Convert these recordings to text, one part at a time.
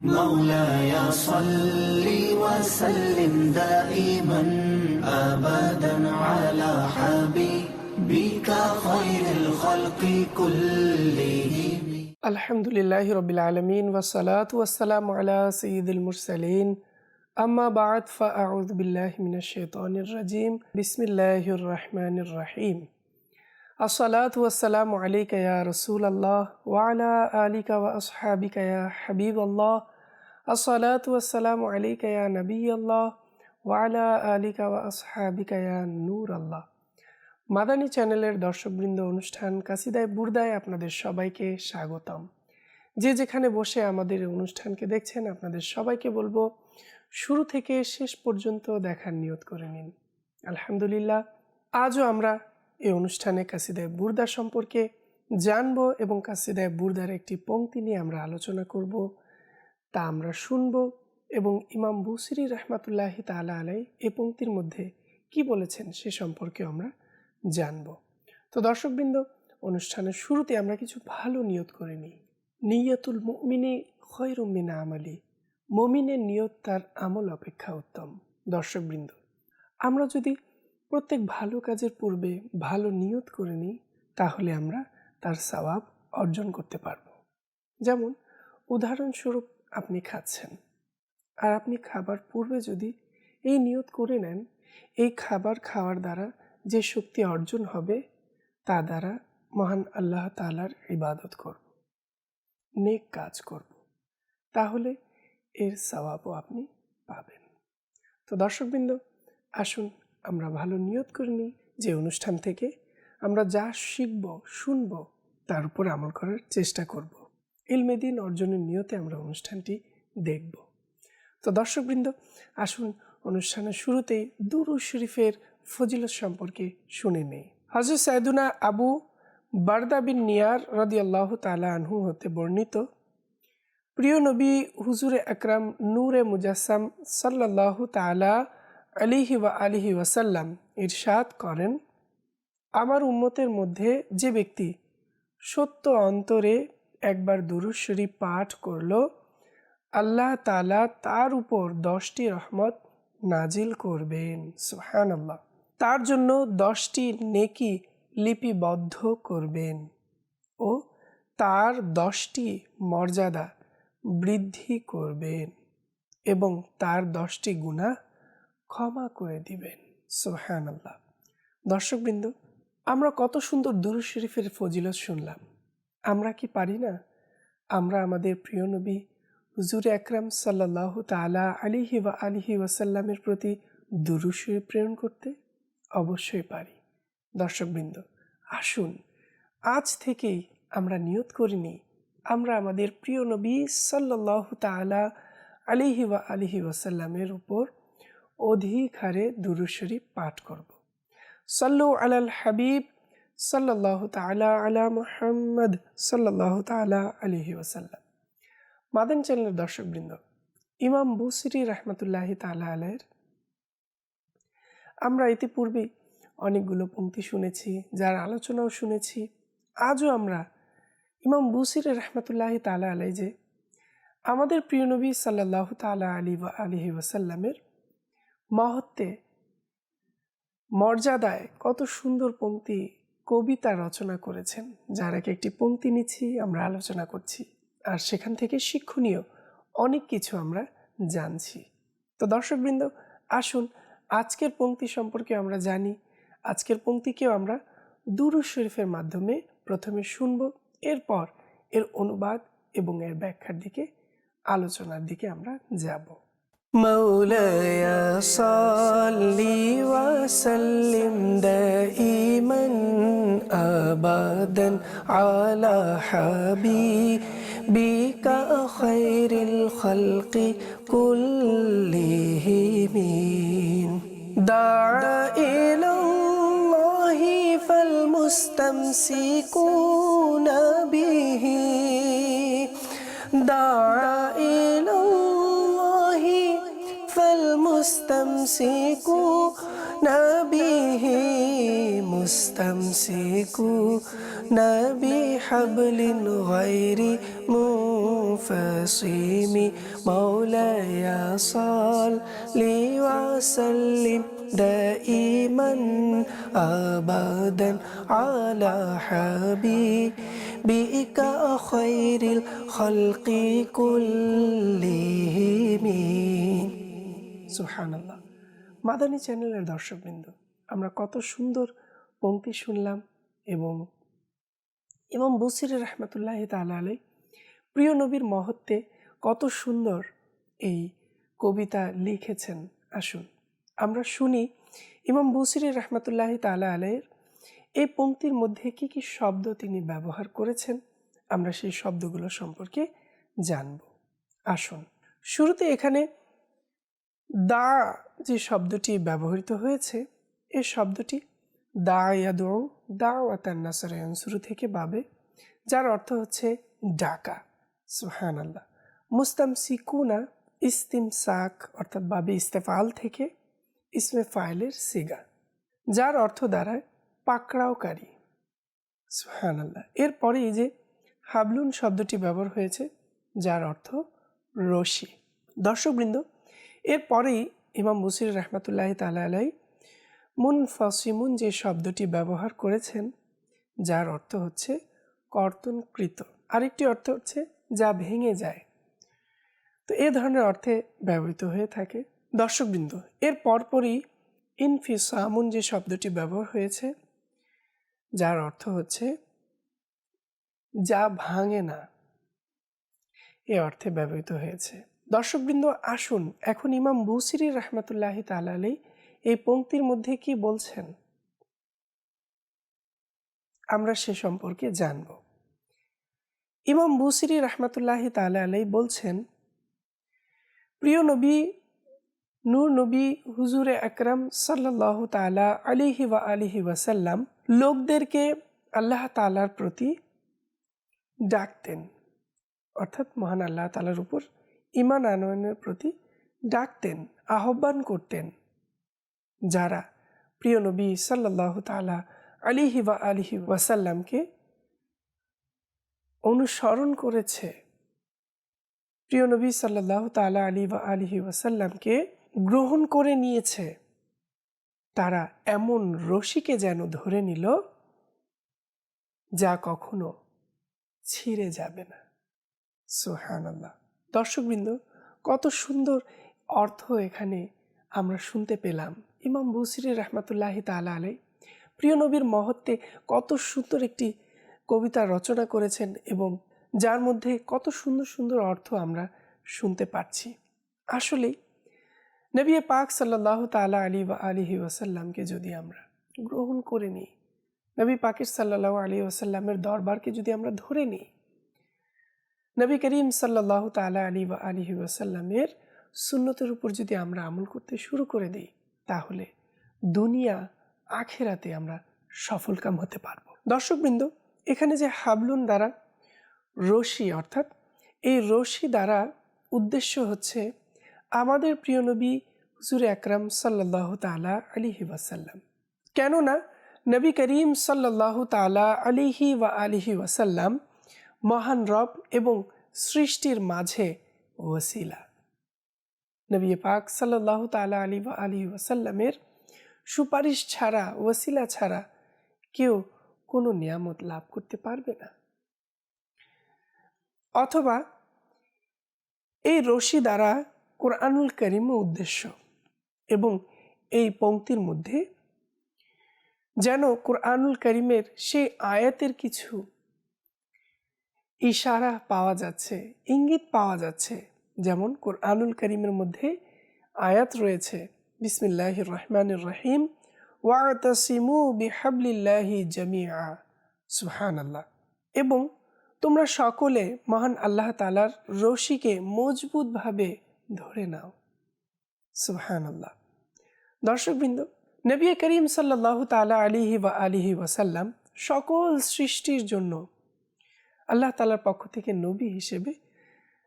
مولاي صل وسلم دائما أبدا على حبيبك خير الخلق كلهم. الحمد لله رب العالمين والصلاة والسلام على سيد المرسلين. أما بعد فأعوذ بالله من الشيطان الرجيم. بسم الله الرحمن الرحيم. আসসালাত ওয়াসালাম আলাইকা ইয়া রাসূল আল্লাহ ওয়া আলা আলিকা ওয়া আসহাবিকা ইয়া হাবিব আল্লাহ আসসালাত ওয়াসালাম আলাইকা ইয়া নবী আল্লাহ ওয়া আলা আলিকা ওয়া আসহাবিকা ইয়া নূর আল্লাহ মাদানী চ্যানেলের দর্শকবৃন্দ অনুষ্ঠান কাসিদায় বুরদায় আপনাদের সবাইকে স্বাগতম। যে যেখানে বসে আমাদের অনুষ্ঠানকে দেখছেন, আপনাদের সবাইকে বলব, শুরু থেকে শেষ পর্যন্ত দেখার নিয়ত করে নিন। আলহামদুলিল্লাহ, আজও আমরা এই অনুষ্ঠানে কাসিদায় বুরদা সম্পর্কে জানব এবং কাসিদায় বুরদার একটি পংক্তি নিয়ে আমরা আলোচনা করব। তা আমরা শুনব এবং ইমাম বুসিরি রহমাতুল্লাহি তালা আলাই এই পংক্তির মধ্যে কি বলেছেন সে সম্পর্কে আমরা জানব। তো দর্শকবৃন্দ, অনুষ্ঠানের শুরুতে আমরা কিছু ভালো নিয়ত করে নিই। নিয়তুল মুমিনি খৈরুমিনা আমালি। মমিনের নিয়ত তার আমল অপেক্ষা উত্তম। দর্শকবৃন্দ, আমরা যদি প্রত্যেক ভালো কাজের পূর্বে ভালো নিয়ত করে নিই, তাহলে আমরা তার সওয়াব অর্জন করতে পারব। যেমন, উদাহরণস্বরূপ আপনি খাচ্ছেন। আর আপনি খাবার পূর্বে যদি এই নিয়ত করে নেন, এই খাবার খাওয়ার দ্বারা যে শক্তি অর্জন হবে, তা দ্বারা মহান আল্লাহ তালার ইবাদত করব, নেক কাজ করব। তাহলে এর সওয়াবও আপনি পাবেন। তো দর্শকবৃন্দ, আসুন আমরা ভালো নিয়ত করে নিই যে অনুষ্ঠান থেকে আমরা যা শিখব, শুনব, তার উপর আমল করার চেষ্টা করব। ইলমেদিন অর্জনের নিয়তে আমরা অনুষ্ঠানটি দেখব। তো দর্শকবৃন্দ, আসুন অনুষ্ঠানের শুরুতেই দুরু শরীফের ফজিলত সম্পর্কে শুনে নেই। হজরত সাইদুনা আবু বারদা বিন নিয়ার রদি আল্লাহ তালা আনহু হতে বর্ণিত, প্রিয় নবী হুজুরে আকরাম নূরে মুজাসসাম সাল্লাহ তালা আলিহি ওয়া আলিহি ওয়াসাল্লাম ইরশাদ করেন, আমার উম্মতের মধ্যে যে ব্যক্তি সত্য অন্তরে একবার দুরুশ্বরী পাঠ করল, আল্লাহ তালা তার উপর দশটি রহমত নাজিল করবেন। সুহান আল্লাহ তার জন্য দশটি নেকি লিপিবদ্ধ করবেন ও তার দশটি মর্যাদা বৃদ্ধি করবেন এবং তার দশটি গুণা ক্ষমা করে দিবেন সোহান আল্লাহ দর্শকবৃন্দ, আমরা কত সুন্দর দুরু শরীফের ফজিলত শুনলাম। আমরা কি পারি না? আমরা আমাদের প্রিয় নবী হুজুর আকরাম সাল্লাহ তালা আলিহি ওয়া আলিহি ওয়াসাল্লামের প্রতি দুরু শরীফ প্রেরণ করতে? অবশ্যই পারি। দর্শকবৃন্দ, আসুন, আজ থেকেই আমরা নিয়ত করিনি আমরা আমাদের প্রিয় নবী সাল্লাহ তালা আলিহি ওয়া আলিহি ওয়াসাল্লামের উপর অধিক হারে দুরুশরী পাঠ করব। সাল্লু আলাল হাবিব সাল্লাহ তালা আলা মোহাম্মদ সাল্লাহ তালা আলিহি ওয়াসাল্লাম। মাদান চ্যানেলের দর্শকবৃন্দ, ইমাম বুসিরি রহমতুল্লাহি তালা আলাইয়ের আমরা ইতিপূর্বে অনেকগুলো পঙ্ক্তি শুনেছি, যার আলোচনাও শুনেছি। আজও আমরা ইমাম বুসির রহমতুল্লাহ তালা আলাই যে আমাদের প্রিয় নবী সাল্লাহ তালা আলী আলিহি ওয়াসাল্লামের মহত্বে মর্যাদায় কত সুন্দর পঙ্ক্তি কবিতা রচনা করেছেন, যার এক একটি পঙ্ক্তি নিচ্ছি, আমরা আলোচনা করছি। আর সেখান থেকে শিক্ষণীয় অনেক কিছু আমরা জানছি। তো দর্শকবৃন্দ, আসুন আজকের পঙ্ক্তি সম্পর্কে আমরা জানি। আজকের পঙ্ক্তিকেও আমরা দুরু শরীফের মাধ্যমে প্রথমে শুনব, এরপর এর অনুবাদ এবং এর ব্যাখ্যার দিকে, আলোচনার দিকে আমরা যাব। مولاي صل وسلم دائما ابدا على حبيبك خير الخلق كلهم. دعا إلى الله فالمستمسكون به. دعا مستمسك نبيه مستمسك نبي حبل غير منفصم مولاي صل وسلم دائما أبدا على حبيبك خير الخلق كلهم. سبحان الله. মাদানী চ্যানেলের দর্শকবৃন্দ, আমরা কত সুন্দর পঙ্ক্তি শুনলাম এবং ইমাম বসির রহমতুল্লাহ তালা আলাই প্রিয় নবীর মহত্বে কত সুন্দর এই কবিতা লিখেছেন। আসুন, আমরা শুনি ইমাম বসির রহমতুল্লাহ তালা আলাইয়ের এই পঙ্ক্তির মধ্যে কি কি শব্দ তিনি ব্যবহার করেছেন, আমরা সেই শব্দগুলো সম্পর্কে জানব। আসুন, শুরুতে এখানে দা যে শব্দটি ব্যবহৃত হয়েছে এই শব্দটি দা ইয়াদৌ দা ওয়াতান নাসারায়ন শুরু থেকে বাবে, যার অর্থ হচ্ছে ডাকা। সুহান আল্লাহ মুস্তাম সিকুনা ইস্তিম সাক অর্থাৎ বাবে ইস্তেফাল থেকে, ইসমে ফাইলের সিগা, যার অর্থ দাঁড়ায় পাকড়াওকারী। সুহান আল্লাহ এরপরে এই যে হাবলুন শব্দটি ব্যবহার হয়েছে, যার অর্থ রশি। দর্শকবৃন্দ, এরপরেই ইমাম বসির রহমতুল্লাহ তালা আলাই মুন ফসিমুন যে শব্দটি ব্যবহার করেছেন, যার অর্থ হচ্ছে কর্তনকৃত। আরেকটি অর্থ হচ্ছে যা ভেঙে যায়। তো এ ধরনের অর্থে ব্যবহৃত হয়ে থাকে। দর্শকবৃন্দ, এর পরপরই ইনফিসামুন যে শব্দটি ব্যবহার হয়েছে, যার অর্থ হচ্ছে যা ভাঙে না, এ অর্থে ব্যবহৃত হয়েছে। দর্শকবৃন্দ, আসুন, এখন ইমাম বুসিরি রহমতুল্লাহ তালালি এই পঙ্ক্তির মধ্যে কি বলছেন? আমরা সে সম্পর্কে জানব। ইমাম বুসিরি রহমতুল্লাহ তালাই বলছেন, প্রিয় নবী, নূর নবী, হুজুরে আকরাম সাল্লাহ তালা আলিহি ওয়া আলিহি ওয়াসাল্লাম লোকদেরকে আল্লাহ তালার প্রতি ডাকতেন। অর্থাৎ মহান আল্লাহ তালার উপর ইমান আনয়নের প্রতি ডাকতেন, আহ্বান করতেন। যারা প্রিয় নবী সাল্লাহ তালা আলিহি বা আলিহি ওয়াসাল্লামকে অনুসরণ করেছে, প্রিয় নবী সাল্লাহ তালা আলী বা আলিহি ওয়াসাল্লামকে গ্রহণ করে নিয়েছে। তারা এমন রশিকে যেন ধরে নিল যা কখনো ছিঁড়ে যাবে না। সোহান আল্লাহ দর্শকবৃন্দ, কত সুন্দর অর্থ এখানে আমরা শুনতে পেলাম। ইমাম বুসির রহমতুল্লাহ তালা আলাই প্রিয় নবীর মহত্বে কত সুন্দর একটি কবিতা রচনা করেছেন এবং যার মধ্যে কত সুন্দর সুন্দর অর্থ আমরা শুনতে পাচ্ছি। আসলেই নবী পাক সাল্লাহ তালা আলী বা আলিহি ওয়াসাল্লামকে যদি আমরা গ্রহণ করে নিই, নবী পাকের সাল্লাহ আলী ওয়াসাল্লামের দরবারকে যদি আমরা ধরে নিই নবী করিম সাল্লাহ তালা আলী বা আলিহি ওয়াসাল্লামের সুন্নতের উপর যদি আমরা আমল করতে শুরু করে দিই, তাহলে দুনিয়া, আখেরাতে আমরা সফলকাম হতে পারব। দর্শকবৃন্দ, এখানে যে হাবলুন দ্বারা রশি, অর্থাৎ এই রশি দ্বারা উদ্দেশ্য হচ্ছে আমাদের প্রিয় নবী হুজুর আকরাম সাল্লাহ তালা আলিহি ওয়াসাল্লাম। কেননা নবী করিম সাল্লাহ তালা আলিহি ওয়া আলিহি ওয়াসাল্লাম মহান রব এবং সৃষ্টির মাঝে ওয়াসিলা। নবী পাক সাল্লাহ তালা আলী আলী ওয়াসাল্লামের সুপারিশ ছাড়া, ওয়াসিলা ছাড়া কেউ কোনো নিয়ামত লাভ করতে পারবে না। অথবা এই রশি দ্বারা কোরআনুল করিম উদ্দেশ্য এবং এই পংক্তির মধ্যে যেন কোরআনুল করিমের সেই আয়াতের কিছু ইশারা পাওয়া যাচ্ছে, ইঙ্গিত পাওয়া যাচ্ছে। যেমন কোরআনুল করিমের মধ্যে আয়াত রয়েছে বিসমিল্লাহ রহমান রহিম ওয়াতাসিমু বিহাবলিল্লাহি জামিয়া সুহান আল্লাহ এবং তোমরা সকলে মহান আল্লাহ তালার রশিকে মজবুতভাবে ধরে নাও সুহান আল্লাহ দর্শকবৃন্দ, নবী করিম সাল্লাহ তালা আলিহি বা আলিহি ওয়াসাল্লাম সকল সৃষ্টির জন্য আল্লাহ তালার পক্ষ থেকে নবী হিসেবে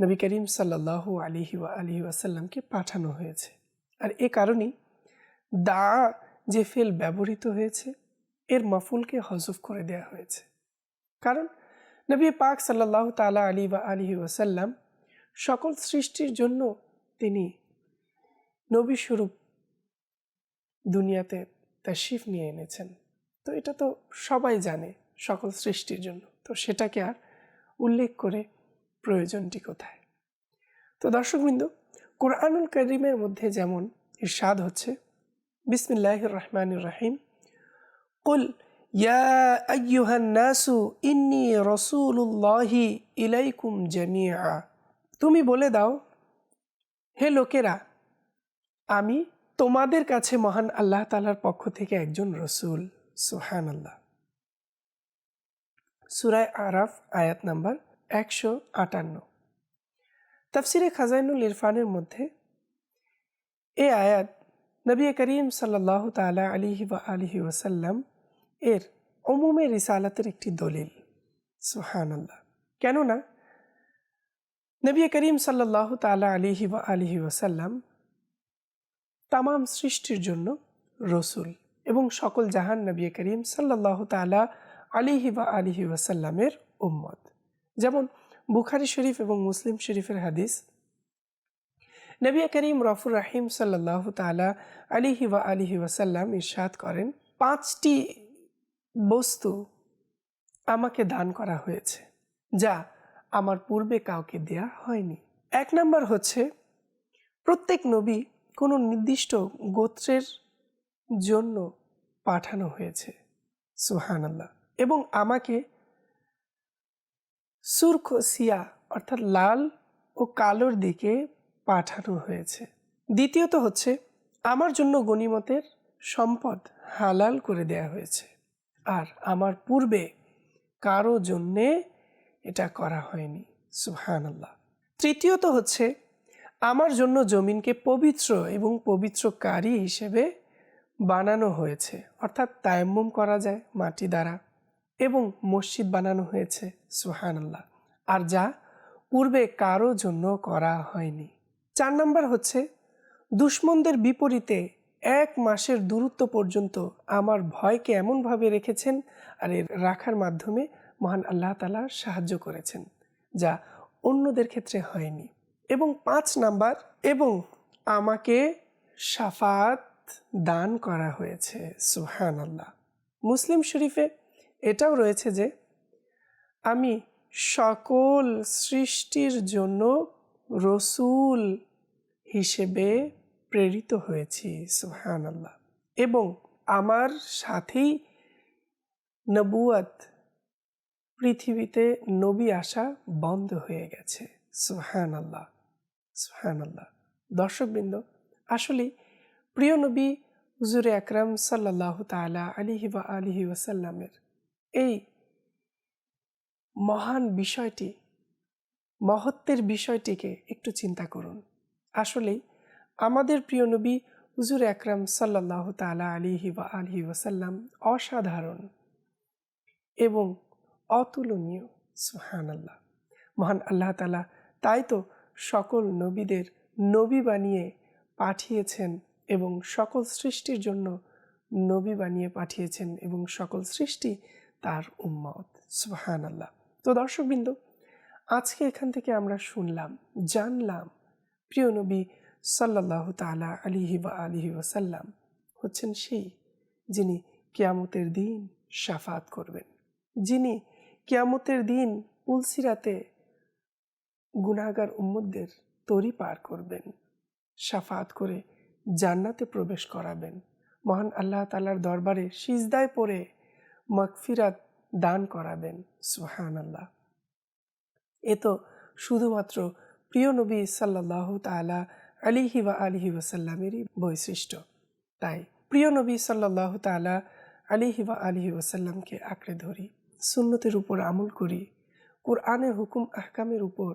নবী করিম সাল্লাহ আলিহি ওয়া আলিহি ওয়াসাল্লামকে পাঠানো হয়েছে। আর এ কারণেই দা যে ফেল ব্যবহৃত হয়েছে, এর মফুলকে হজফ করে দেয়া হয়েছে। কারণ নবী পাক সাল্লাহ তালা আলী বা আলহি ওসাল্লাম সকল সৃষ্টির জন্য তিনি নবী স্বরূপ দুনিয়াতে তাশিফ নিয়ে এনেছেন। তো এটা তো সবাই জানে সকল সৃষ্টির জন্য। তো সেটাকে আর উল্লেখ করে প্রয়োজনটি কোথায়? তো দর্শকবৃন্দ, কোরআনুল করিমের মধ্যে যেমন ইরশাদ হচ্ছে বিসমিল্লাহ রহমান রাহিম, কুল ইয়া আইয়ুহান নাসু ইন্নি রসুল্লাহি ইলাইকুম জামিয়া তুমি বলে দাও, হে লোকেরা, আমি তোমাদের কাছে মহান আল্লাহ তালার পক্ষ থেকে একজন রসুল সুহান আল্লাহ সুরায় আরাফ, আয়াত নাম্বার একশো আটান্ন। তাফসিরে খাজাইনুল ইরফানের মধ্যে এ আয়াত নবী করিম সাল্লাহ তালা আলিহি বা আলিহি ওসাল্লাম এর অমুমে রিসালাতের একটি দলিল। সুহান আল্লাহ কেননা নবী করিম সাল্লাহ তালা আলিহি বা আলিহি ওসাল্লাম তামাম সৃষ্টির জন্য রসুল এবং সকল জাহান নবী করিম সাল্লাহ তালা আলিহি বা আলিহি ওয়াসাল্লামের উম্মত। যেমন বুখারি শরীফ এবং মুসলিম শরীফের হাদিস, নবী করিম রফুর রাহিম সাল্লাহ তালা আলিহি বা আলিহি ওয়াসাল্লাম ইরশাদ করেন, পাঁচটি বস্তু আমাকে দান করা হয়েছে, যা আমার পূর্বে কাউকে দেয়া হয়নি। এক নম্বর হচ্ছে, প্রত্যেক নবী কোনো নির্দিষ্ট গোত্রের জন্য পাঠানো হয়েছে। সুহান আল্লাহ এবং আমাকে সুরখ সিয়া অর্থাৎ লাল ও কালোর দিকে পাঠানো হয়েছে। দ্বিতীয়ত হচ্ছে, আমার জন্য গণিমতের সম্পদ হালাল করে দেয়া হয়েছে। আর আমার পূর্বে কারও জন্যে এটা করা হয়নি। সুহান আল্লাহ তৃতীয়ত হচ্ছে, আমার জন্য জমিনকে পবিত্র এবং পবিত্রকারী হিসেবে বানানো হয়েছে। অর্থাৎ তায়াম্মুম করা যায় মাটি দ্বারা। এবং মসজিদ বানানো হয়েছে সুহান আল্লাহ আর যা পূর্বে কারও জন্য করা হয়নি। চার নম্বর হচ্ছে, দুশ্মনদের বিপরীতে এক মাসের দূরত্ব পর্যন্ত আমার ভয়কে এমনভাবে রেখেছেন আর এর রাখার মাধ্যমে মহান আল্লাহ তালা সাহায্য করেছেন, যা অন্যদের ক্ষেত্রে হয়নি। এবং পাঁচ নাম্বার, এবং আমাকে সাফাত দান করা হয়েছে সুহান আল্লাহ মুসলিম শরীফে এটাও রয়েছে যে আমি সকল সৃষ্টির জন্য রসুল হিসেবে প্রেরিত হয়েছি সুহান আল্লাহ এবং আমার সাথেই নবুয়াত পৃথিবীতে নবী আসা বন্ধ হয়ে গেছে সুহান আল্লাহ সুহান আল্লাহ দর্শকবৃন্দ, আসলে প্রিয় নবী হুজুরে আকরাম সাল্লাহ তালা আলিহি বা আলিহি ওয়াসাল্লামের এই মহান বিষয়টি, মহত্বের বিষয়টিকে একটু চিন্তা করুন। আসলেই আমাদের প্রিয় নবী হুজুর আকরাম সাল্লাহ তালা আলিহি বা আলহি ওসাল্লাম অসাধারণ এবং অতুলনীয় সুহান আল্লাহ মহান আল্লাহ তালা তাই তো সকল নবীদের নবী বানিয়ে পাঠিয়েছেন এবং সকল সৃষ্টির জন্য নবী বানিয়ে পাঠিয়েছেন এবং সকল সৃষ্টি তার উম্মত। সুহান আল্লাহ তো দর্শকবৃন্দ, আজকে এখান থেকে আমরা শুনলাম, জানলাম, প্রিয় নবী সাল্লাহ তালা আলিহি বা আলিহি ওসাল্লাম হচ্ছেন সেই যিনি কেয়ামতের দিন সাফাত করবেন। যিনি কেয়ামতের দিন পুলসিরাতে গুনাগার উম্মদের তরি পার করবেন, সাফাত করে জান্নাতে প্রবেশ করাবেন। মহান আল্লাহ তালার দরবারে সিজদায় পড়ে মকফিরাত দান করাবেন সুহান আল্লাহ এ তো শুধুমাত্র প্রিয় নবী সাল্লাহ তালা আলিহি বা আলিহি ওসাল্লামেরই বৈশিষ্ট্য। তাই প্রিয় নবী সাল্লাহ তালা আলিহি বা আলিহি ওসাল্লামকে আঁকড়ে ধরি, সুন্নতের উপর আমল করি কোরআনের হুকুম, আহকামের উপর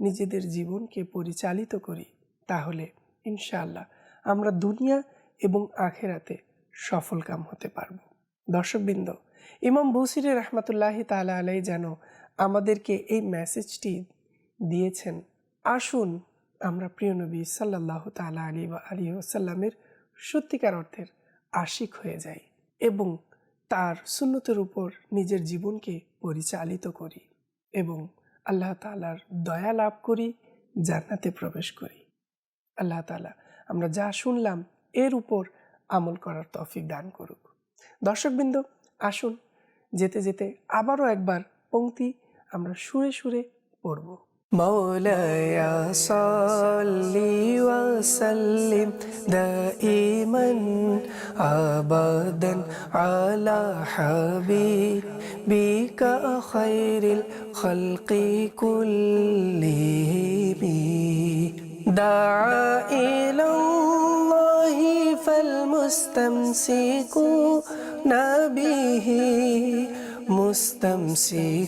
নিজেদের জীবনকে পরিচালিত করি, তাহলে ইনশাআল্লাহ আমরা দুনিয়া এবং আখেরাতে সফলকাম হতে পারব। দর্শকবৃন্দ, ইমাম বসির রহমতুল্লাহ তালা আলাই যেন আমাদেরকে এই মেসেজটি দিয়েছেন। আসুন আমরা প্রিয় নবী সাল্লাহ তালা আলী বা আলী ওসাল্লামের সত্যিকার অর্থের আশিক হয়ে যাই এবং তার সুন্নতের উপর নিজের জীবনকে পরিচালিত করি এবং আল্লাহ তালার দয়া লাভ করি, জান্নাতে প্রবেশ করি। আল্লাহ তালা আমরা যা শুনলাম এর উপর আমল করার তফিক দান করুক। দর্শকবৃন্দ আসুন যেতে যেতে আবারও একবার পংক্তি আমরা সুরে সুরে পড়ব مولاي صل وسلم دائما ابدا على حبيبك خير الخلق كلهم دعا الى الله فالمستمسكون به مستمسكون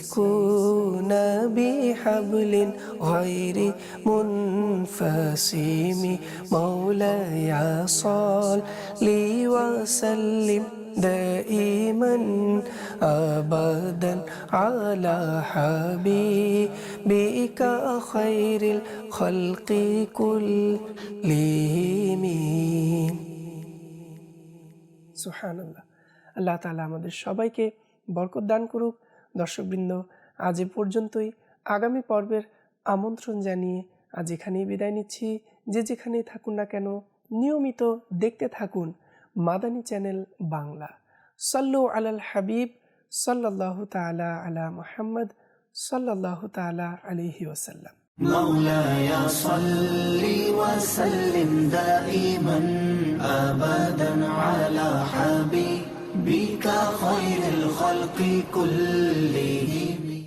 بحبل غير منفسم مولاي صل وسلم دائما ابدا على حبيبك خير الخلق كلهم. সুহান আল্লাহ আল্লাহ তালা আমাদের সবাইকে বরকত দান করুক। দর্শকবৃন্দ, আজ এ পর্যন্তই। আগামী পর্বের আমন্ত্রণ জানিয়ে আজ এখানেই বিদায় নিচ্ছি। যে যেখানেই থাকুন না কেন, নিয়মিত দেখতে থাকুন মাদানী চ্যানেল বাংলা। সল্লু আলাল হাবিব সাল্লাহ তালা আলা মোহাম্মদ সাল্লাহ তালা আলিহি ওসাল্লাম مولاي صل وسلم دائما ابدا على حبيبك خير الخلق كلهم.